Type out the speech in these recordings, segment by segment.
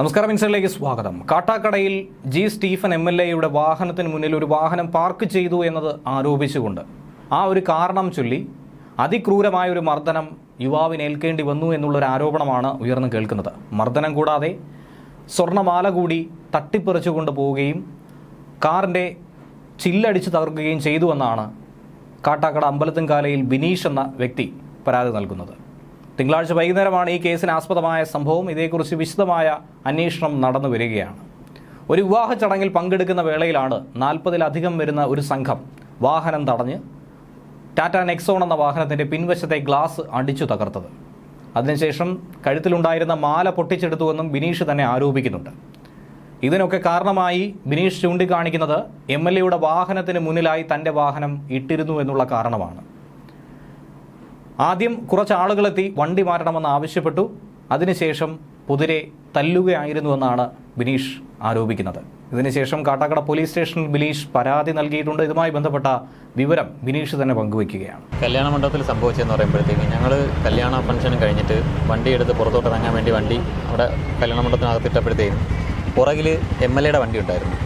നമസ്കാരം ഇൻസൈഡിലേക്ക് സ്വാഗതം. കാട്ടാക്കടയിൽ ജി സ്റ്റീഫൻ എം എൽ എയുടെ വാഹനത്തിന് മുന്നിൽ ഒരു വാഹനം പാർക്ക് ചെയ്തു എന്നത് ആരോപിച്ചുകൊണ്ട് ആ ഒരു കാരണം ചൊല്ലി അതിക്രൂരമായ ഒരു മർദ്ദനം യുവാവിന് ഏൽക്കേണ്ടി വന്നു എന്നുള്ളൊരു ആരോപണമാണ് ഉയർന്നു കേൾക്കുന്നത്. മർദ്ദനം കൂടാതെ സ്വർണമാല കൂടി തട്ടിപ്പറിച്ചുകൊണ്ട് പോവുകയും കാറിന്റെ ചില്ലടിച്ച് തകർക്കുകയും ചെയ്തുവെന്നാണ് കാട്ടാക്കട അമ്പലത്തിൻകാലയിൽ ബിനീഷ് എന്ന വ്യക്തി പരാതി നൽകുന്നത്. തിങ്കളാഴ്ച വൈകുന്നേരമാണ് ഈ കേസിന് ആസ്പദമായ സംഭവം. ഇതേക്കുറിച്ച് വിശദമായ അന്വേഷണം നടന്നു വരികയാണ്. ഒരു വിവാഹ ചടങ്ങിൽ പങ്കെടുക്കുന്ന വേളയിലാണ് നാൽപ്പതിലധികം വരുന്ന ഒരു സംഘം വാഹനം തടഞ്ഞ് ടാറ്റ നെക്സോൺ എന്ന വാഹനത്തിന്റെ പിൻവശത്തെ ഗ്ലാസ് അടിച്ചു തകർത്തത്. അതിനുശേഷം കഴുത്തിലുണ്ടായിരുന്ന മാല പൊട്ടിച്ചെടുത്തുവെന്നും ബിനീഷ് തന്നെ ആരോപിക്കുന്നുണ്ട്. ഇതിനൊക്കെ കാരണമായി ബിനീഷ് ചൂണ്ടിക്കാണിക്കുന്നത് എം എൽ എയുടെ വാഹനത്തിന് മുന്നിലായി തന്റെ വാഹനം ഇട്ടിരുന്നു എന്നുള്ള കാരണമാണ്. ആദ്യം കുറച്ച് ആളുകളെത്തി വണ്ടി മാറ്റണമെന്ന് ആവശ്യപ്പെട്ടു. അതിനുശേഷം പുതിരെ തല്ലുകയായിരുന്നുവെന്നാണ് ബിനീഷ് ആരോപിക്കുന്നത്. ഇതിനുശേഷം കാട്ടാക്കട പോലീസ് സ്റ്റേഷനിൽ ബിനീഷ് പരാതി നൽകിയിട്ടുണ്ട്. ഇതുമായി ബന്ധപ്പെട്ട വിവരം ബിനീഷ് തന്നെ പങ്കുവയ്ക്കുകയാണ്. കല്യാണ മണ്ഡപത്തിൽ സംഭവിച്ചതെന്ന് പറയുമ്പോഴത്തേക്ക് ഞങ്ങൾ കല്യാണ ഫംഗ്ഷൻ കഴിഞ്ഞിട്ട് വണ്ടി എടുത്ത് പുറത്തോട്ട് ഇറങ്ങാൻ വേണ്ടി വണ്ടി അവിടെ കല്യാണ മണ്ഡപത്തിനകത്തിട്ടപ്പോഴത്തേക്കും പുറകിൽ എം എൽ എയുടെ വണ്ടി ഉണ്ടായിരുന്നു.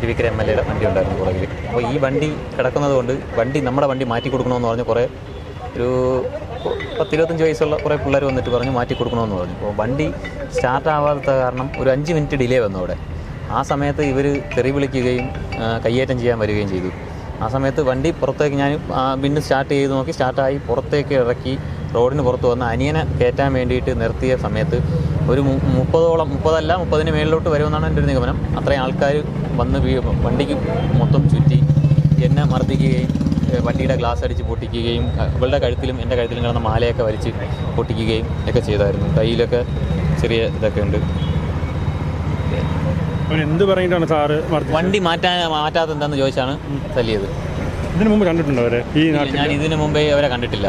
തിരുവിക്കര എം എൽ എയുടെ വണ്ടി ഉണ്ടായിരുന്നു പുറകിൽ അപ്പോൾ ഈ വണ്ടി കിടക്കുന്നത് കൊണ്ട് വണ്ടി നമ്മുടെ വണ്ടി മാറ്റി കൊടുക്കണമെന്ന് പറഞ്ഞ് കുറേ ഒരു പത്തിരുപത്തഞ്ച് വയസ്സുള്ള കുറേ പിള്ളേർ വന്നിട്ട് പറഞ്ഞു മാറ്റി കൊടുക്കണമെന്ന് പറഞ്ഞു. അപ്പോൾ വണ്ടി സ്റ്റാർട്ട് ആവാത്ത കാരണം ഒരു അഞ്ച് മിനിറ്റ് ഡിലേ വന്നു അവിടെ. ആ സമയത്ത് ഇവർ തെറി വിളിക്കുകയും കയ്യേറ്റം ചെയ്യാൻ വരികയും ചെയ്തു. ആ സമയത്ത് വണ്ടി പുറത്തേക്ക് ഞാൻ പിന്നെ സ്റ്റാർട്ട് ചെയ്ത് നോക്കി. സ്റ്റാർട്ടായി പുറത്തേക്ക് ഇറക്കി റോഡിന് പുറത്ത് വന്ന് അനിയനെ കയറ്റാൻ വേണ്ടിയിട്ട് നിർത്തിയ സമയത്ത് ഒരു മുപ്പതോളം മുപ്പതല്ല മുപ്പതിന് മേളിലോട്ട് വരുമെന്നാണ് എന്റെ ഒരു നിഗമനം. അത്രയും ആൾക്കാർ വന്ന് വണ്ടിക്ക് മൊത്തം ചുറ്റി എന്നെ മർദ്ദിക്കുകയും വണ്ടിയുടെ ഗ്ലാസ് അടിച്ച് പൊട്ടിക്കുകയും അവളുടെ കഴുത്തിലും എന്റെ കഴുത്തിലും കിടന്ന മാലയൊക്കെ വലിച്ച് പൊട്ടിക്കുകയും ഒക്കെ ചെയ്തായിരുന്നു. കയ്യിലൊക്കെ ചെറിയ ഇതൊക്കെ ഉണ്ട്. എന്ത് പറഞ്ഞിട്ടാണ് സാറ് വണ്ടി മാറ്റാൻ മാറ്റാത്ത എന്താണെന്ന് ചോദിച്ചാണ് തല്ലിയത്. ഇതിനു മുമ്പ് കണ്ടിട്ടുണ്ടോ അവരെ? ഈ ഞാൻ ഇതിനു മുമ്പേ അവരെ കണ്ടിട്ടില്ല.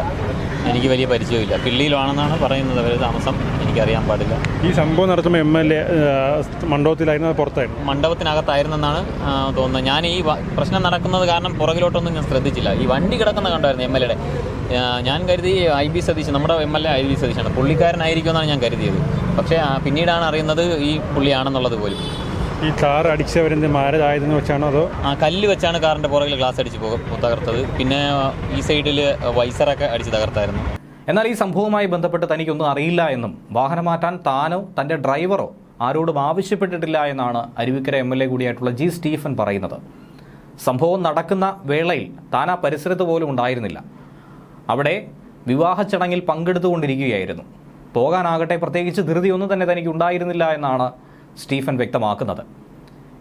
എനിക്ക് വലിയ പരിചയമില്ല. കിള്ളിയിലാണെന്നാണ് പറയുന്നത്. അവർ താമസം എനിക്കറിയാൻ പാടില്ല. ഈ സംഭവം നടത്തുമ്പോൾ എം എൽ എ മണ്ഡപത്തിലായിരുന്നു പുറത്തായിരുന്നു? മണ്ഡപത്തിനകത്തായിരുന്നെന്നാണ് തോന്നുന്നത്. ഞാൻ ഈ പ്രശ്നം നടക്കുന്നത് കാരണം പുറകിലോട്ടൊന്നും ഞാൻ ശ്രദ്ധിച്ചില്ല. ഈ വണ്ടി കിടക്കുന്ന കണ്ടായിരുന്നു എം എൽ എയുടെ ഞാൻ കരുതി ഐ ബി സതീശൻ നമ്മുടെ M L A I B സതീശാണ് പുള്ളിക്കാരനായിരിക്കുമെന്നാണ് ഞാൻ കരുതിയത്. പക്ഷേ പിന്നീടാണ് അറിയുന്നത് ഈ പുള്ളിയാണെന്നുള്ളത് പോലും. ഈ കാർ അടിച്ചവരെന്ത് മാരതായതെന്ന് വെച്ചാണോ അതോ? ആ കല്ല് വെച്ചാണ് കാറിന്റെ പുറകിൽ ഗ്ലാസ് അടിച്ച് പോകും തകർത്തത്. പിന്നെ ഈ സൈഡിൽ വൈസറൊക്കെ അടിച്ച് തകർത്തായിരുന്നു. എന്നാൽ ഈ സംഭവവുമായി ബന്ധപ്പെട്ട് തനിക്കൊന്നും അറിയില്ല എന്നും വാഹനം മാറ്റാൻ താനോ തന്റെ ഡ്രൈവറോ ആരോടും ആവശ്യപ്പെട്ടിട്ടില്ല എന്നാണ് അരുവിക്കര എം എൽ എ കൂടിയായിട്ടുള്ള ജി സ്റ്റീഫൻ പറയുന്നത്. സംഭവം നടക്കുന്ന വേളയിൽ താൻ ആ പരിസരത്ത് പോലും ഉണ്ടായിരുന്നില്ല. അവിടെ വിവാഹ ചടങ്ങിൽ പങ്കെടുത്തുകൊണ്ടിരിക്കുകയായിരുന്നു. പോകാനാകട്ടെ പ്രത്യേകിച്ച് ധൃതിയൊന്നും തന്നെ തനിക്ക് ഉണ്ടായിരുന്നില്ല എന്നാണ് സ്റ്റീഫൻ വ്യക്തമാക്കുന്നത്.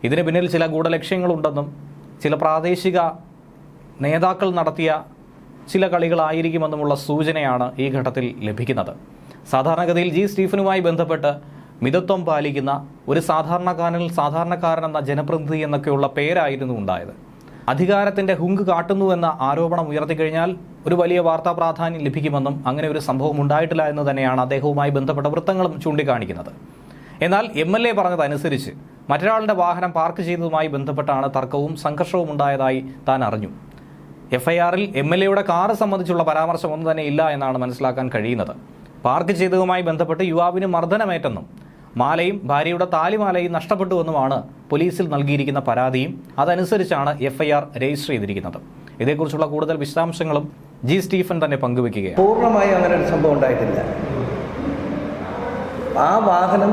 ഇതിന് പിന്നിൽ ചില ഗൂഢലക്ഷ്യങ്ങളുണ്ടെന്നും ചില പ്രാദേശിക നേതാക്കൾ നടത്തിയ ചില കളികളായിരിക്കുമെന്നുമുള്ള സൂചനയാണ് ഈ ഘട്ടത്തിൽ ലഭിക്കുന്നത്. സാധാരണഗതിയിൽ ജി സ്റ്റീഫനുമായി ബന്ധപ്പെട്ട് മിതത്വം പാലിക്കുന്ന ഒരു സാധാരണക്കാരനിൽ സാധാരണക്കാരൻ എന്ന ജനപ്രതിനിധി എന്നൊക്കെയുള്ള പേരായിരുന്നു ഉണ്ടായത്. അധികാരത്തിന്റെ ഹുങ്ക് കാട്ടുന്നുവെന്ന ആരോപണം ഉയർത്തിക്കഴിഞ്ഞാൽ ഒരു വലിയ വാർത്താ പ്രാധാന്യം ലഭിക്കുമെന്നും അങ്ങനെ ഒരു സംഭവം ഉണ്ടായിട്ടില്ല എന്ന് തന്നെയാണ് അദ്ദേഹവുമായി ബന്ധപ്പെട്ട വൃത്തങ്ങളും ചൂണ്ടിക്കാണിക്കുന്നത്. എന്നാൽ എം എൽ എ പറഞ്ഞതനുസരിച്ച് മറ്റൊരാളുടെ വാഹനം പാർക്ക് ചെയ്തതുമായി ബന്ധപ്പെട്ടാണ് തർക്കവും സംഘർഷവും ഉണ്ടായതായി താൻ അറിഞ്ഞു. എഫ്ഐആറിൽ എം എൽ എയുടെ കാറ് സംബന്ധിച്ചുള്ള പരാമർശം ഒന്നും തന്നെ ഇല്ല എന്നാണ് മനസ്സിലാക്കാൻ കഴിയുന്നത്. പാർക്ക് ചെയ്തതുമായി ബന്ധപ്പെട്ട് യുവാവിന് മർദ്ദനമേറ്റെന്നും മാലയും ഭാര്യയുടെ താലിമാലയും നഷ്ടപ്പെട്ടുവെന്നുമാണ് പോലീസിൽ നൽകിയിരിക്കുന്ന പരാതിയും അതനുസരിച്ചാണ് എഫ്ഐആർ രജിസ്റ്റർ ചെയ്തിരിക്കുന്നത്. ഇതേക്കുറിച്ചുള്ള കൂടുതൽ വിശദാംശങ്ങളും ജി സ്റ്റീഫൻ തന്നെ പങ്കുവയ്ക്കുകയാണ് പൂർണമായും അങ്ങനെ ഒരു സംഭവം ഉണ്ടായിട്ടില്ല. ആ വാഹനം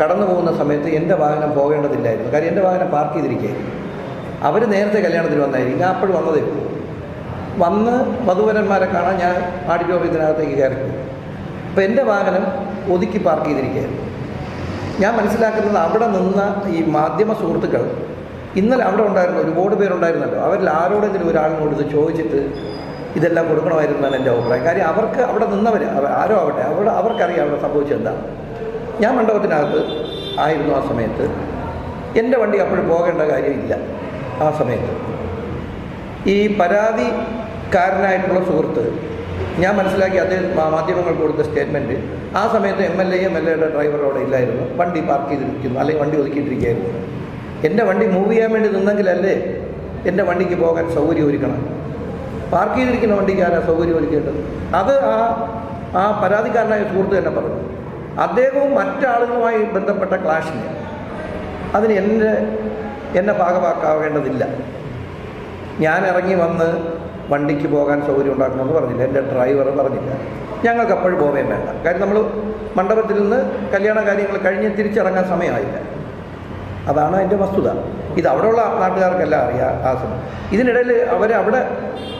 കടന്നു പോകുന്ന സമയത്ത് എന്റെ വാഹനം പോകേണ്ടതില്ലായിരുന്നു. കാര്യം എന്റെ വാഹനം പാർക്ക് ചെയ്തിരിക്കുകയായിരുന്നു. അവർ നേരത്തെ കല്യാണത്തിന് വന്നായിരിക്കും. ഞാൻ അപ്പോഴും വന്നതേ വന്ന് വധുവരന്മാരെ കാണാൻ ഞാൻ ആഡിറ്റോറിയത്തിനകത്തേക്ക് കയറി. അപ്പോൾ എന്റെ വാഹനം ഒതുക്കി പാർക്ക് ചെയ്തിരിക്കുകയായിരുന്നു. ഞാൻ മനസ്സിലാക്കുന്നത് അവിടെ നിന്ന ഈ മാധ്യമ സുഹൃത്തുക്കൾ ഇന്നലെ അവിടെ ഉണ്ടായിരുന്ന ഒരുപാട് പേരുണ്ടായിരുന്നല്ലോ. അവരിൽ ആരോടെങ്കിലും ഒരാളിനോട് ഇത് ചോദിച്ചിട്ട് ഇതെല്ലാം കൊടുക്കണമായിരുന്നാണ് എന്റെ അഭിപ്രായം. കാര്യം അവർക്ക് അവിടെ നിന്നവർ ആരോ ആവട്ടെ അവിടെ അവർക്കറിയാം അവിടെ സംഭവിച്ചത് എന്താ. ഞാൻ മണ്ഡപത്തിനകത്ത് ആയിരുന്നു ആ സമയത്ത്. എന്റെ വണ്ടി അപ്പോഴും പോകേണ്ട കാര്യമില്ല ആ സമയത്ത്. ഈ പരാതിക്കാരനായിട്ടുള്ള സുഹൃത്ത് ഞാൻ മനസ്സിലാക്കി അദ്ദേഹം മാധ്യമങ്ങൾ കൊടുത്ത സ്റ്റേറ്റ്മെന്റ് ആ സമയത്ത് M L A M L എയുടെ ഡ്രൈവർ അവിടെ ഇല്ലായിരുന്നു. വണ്ടി പാർക്ക് ചെയ്തിരിക്കുന്നു അല്ലെങ്കിൽ വണ്ടി ഒതുക്കിയിട്ടിരിക്കുകയായിരുന്നു. എന്റെ വണ്ടി മൂവ് ചെയ്യാൻ വേണ്ടി നിന്നെങ്കിലല്ലേ എന്റെ വണ്ടിക്ക് പോകാൻ സൗകര്യം ഒരുക്കണം. പാർക്ക് ചെയ്തിരിക്കുന്ന വണ്ടിക്ക് ആരാ സൗകര്യം ഒരുക്കിയിട്ട് അത് ആ ആ പരാതിക്കാരനായ സുഹൃത്ത് തന്നെ പറഞ്ഞു. അദ്ദേഹവും മറ്റാളുകളുമായി ബന്ധപ്പെട്ട ക്ലാഷിന് അതിന് എന്റെ എന്നെ ഭാഗമാക്കാവേണ്ടതില്ല ഞാൻ ഇറങ്ങി വന്ന് വണ്ടിക്ക് പോകാൻ സൗകര്യം ഉണ്ടാക്കണമെന്ന് പറഞ്ഞില്ല. എന്റെ ഡ്രൈവർ പറഞ്ഞില്ല. ഞങ്ങൾക്ക് അപ്പോഴും പോവുകയും വേണ്ട. കാര്യം നമ്മൾ മണ്ഡപത്തിൽ നിന്ന് കല്യാണ കാര്യങ്ങൾ കഴിഞ്ഞ് തിരിച്ചിറങ്ങാൻ സമയമായില്ല. അതാണ് അതിന്റെ വസ്തുത. ഇത് അവിടെയുള്ള നാട്ടുകാർക്കെല്ലാം അറിയാം ആ സമയം. ഇതിനിടയിൽ അവർ അവിടെ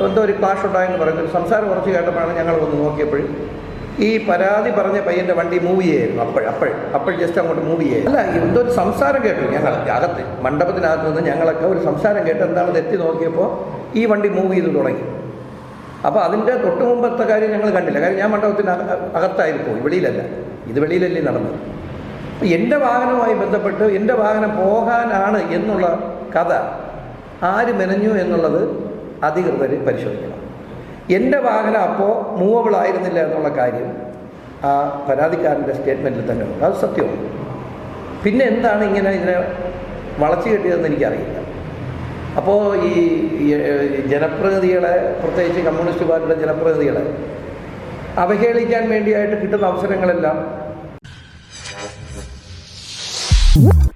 എന്തോ ഒരു ക്ലാഷ് ഉണ്ടായെന്ന് പറയുന്നത് സംസാരം കുറച്ച് കേട്ടപ്പോഴാണ് ഞങ്ങൾ ഒന്ന് നോക്കിയപ്പോഴും ഈ പരാതി പറഞ്ഞ പയ്യന്റെ വണ്ടി മൂവ് ചെയ്യായിരുന്നു. അപ്പോൾ അപ്പോൾ അപ്പോൾ ജസ്റ്റ് അങ്ങോട്ട് മൂവ് ചെയ്യാം അല്ല എന്തോ ഒരു സംസാരം കേട്ടു ഞങ്ങൾ അകത്ത്. മണ്ഡപത്തിനകത്ത് നിന്ന് ഞങ്ങളൊക്കെ ഒരു സംസാരം കേട്ട് എന്താണെന്ന് എത്തി നോക്കിയപ്പോൾ ഈ വണ്ടി മൂവ് ചെയ്ത് തുടങ്ങി. അപ്പോൾ അതിന്റെ തൊട്ട് മുമ്പത്തെ കാര്യം ഞങ്ങൾ കണ്ടില്ല. കാര്യം ഞാൻ മണ്ഡപത്തിന് അക- അകത്തായിരുന്നു വെളിയിലല്ല. ഇത് വെളിയിലല്ലേ നടന്നത്. എന്റെ വാഹനവുമായി ബന്ധപ്പെട്ട് എന്റെ വാഹനം പോകാനാണ് എന്നുള്ള കഥ ആര് മെനഞ്ഞു എന്നുള്ളത് അധികൃതർ പരിശോധിക്കണം. എന്റെ വാഹനം അപ്പോൾ മൂവബിൾ ആയിരുന്നില്ല എന്നുള്ള കാര്യം ആ പരാതിക്കാരന്റെ സ്റ്റേറ്റ്മെന്റിൽ തന്നെ ഉണ്ട്. അത് സത്യമാണ്. പിന്നെ എന്താണ് ഇങ്ങനെ ഇതിനെ വളച്ചു കെട്ടിയതെന്ന് എനിക്കറിയില്ല. അപ്പോൾ ഈ ജനപ്രതിനിധികളെ പ്രത്യേകിച്ച് കമ്മ്യൂണിസ്റ്റ് പാർട്ടിയുടെ ജനപ്രതിനിധികളെ അവഹേളിക്കാൻ വേണ്ടിയായിട്ട് കിട്ടുന്ന അവസരങ്ങളെല്ലാം Whoop.